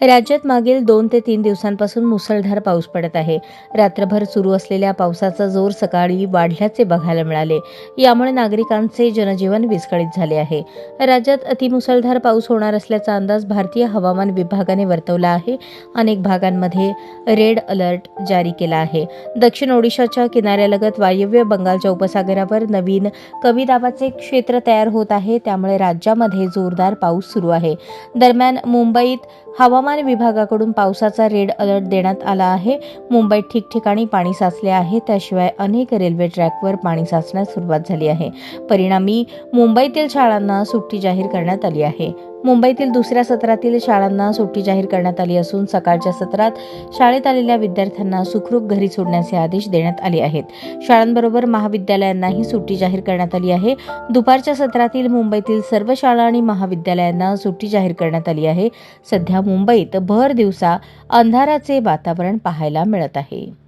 राज्यात मागील दोन ते तीन दिवसांपासून मुसळधार पाऊस पडत आहे. रात्रभर सुरू असलेल्या पावसाचा जोर सकाळी वाढल्याचे बघायला मिळाले. यामुळे नागरिकांचे जनजीवन विस्कळीत झाले आहे. राज्यात अतिमुसळधार पाऊस होणार असल्याचा अंदाज भारतीय हवामान विभागाने वर्तवला आहे. अनेक भागांमध्ये रेड अलर्ट जारी केला आहे. दक्षिण ओडिशाच्या किनाऱ्यालगत वायव्य बंगालच्या उपसागरावर नवीन कमी दाबाचे क्षेत्र तयार होत आहे. त्यामुळे राज्यामध्ये जोरदार पाऊस सुरू आहे. दरम्यान मुंबईत हवामान हवामान विभागाकडून पावसाचा रेड अलर्ट देण्यात आला आहे. मुंबईत ठिकठिकाणी पाणी साचले आहे. त्याशिवाय अनेक रेल्वे ट्रॅकवर पाणी साचण्यास सुरुवात झाली आहे. परिणामी मुंबईतील शाळांना सुट्टी जाहीर करण्यात आली आहे. मुंबईतील दुसऱ्या सत्रातील शाळांना सुट्टी जाहीर करण्यात आली असून सकाळच्या सत्रात शाळेत आलेल्या विद्यार्थ्यांना सुखरूप घरी सोडण्याचे आदेश देण्यात आले आहेत. शाळांबरोबर महाविद्यालयांनाही सुट्टी जाहीर करण्यात आली आहे. दुपारच्या सत्रातील मुंबईतील सर्व शाळा आणि महाविद्यालयांना सुट्टी जाहीर करण्यात आली आहे. सध्या मुंबईत भर दिवसा अंधाराचे वातावरण पाहायला मिळत आहे.